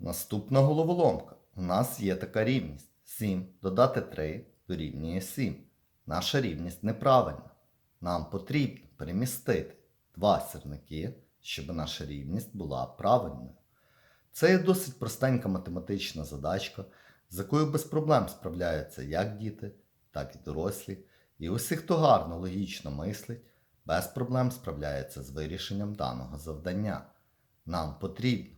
Наступна головоломка. У нас є така рівність. 7 додати 3 дорівнює 7. Наша рівність неправильна. Нам потрібно перемістити два сірники, щоб наша рівність була правильною. Це є досить простенька математична задачка, з якою без проблем справляються як діти, так і дорослі. І усі, хто гарно логічно мислить, без проблем справляється з вирішенням даного завдання. Нам потрібно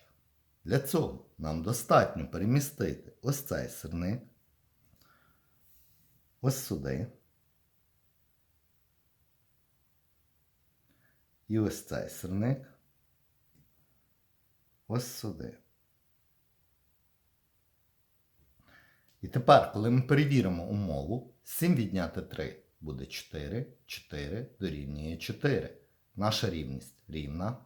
Для цього нам достатньо перемістити ось цей сирник, ось сюди. І ось цей сирник ось сюди. І тепер, коли ми перевіримо умову, 7 відняти 3 буде 4, 4 дорівнює 4. Наша рівність рівна.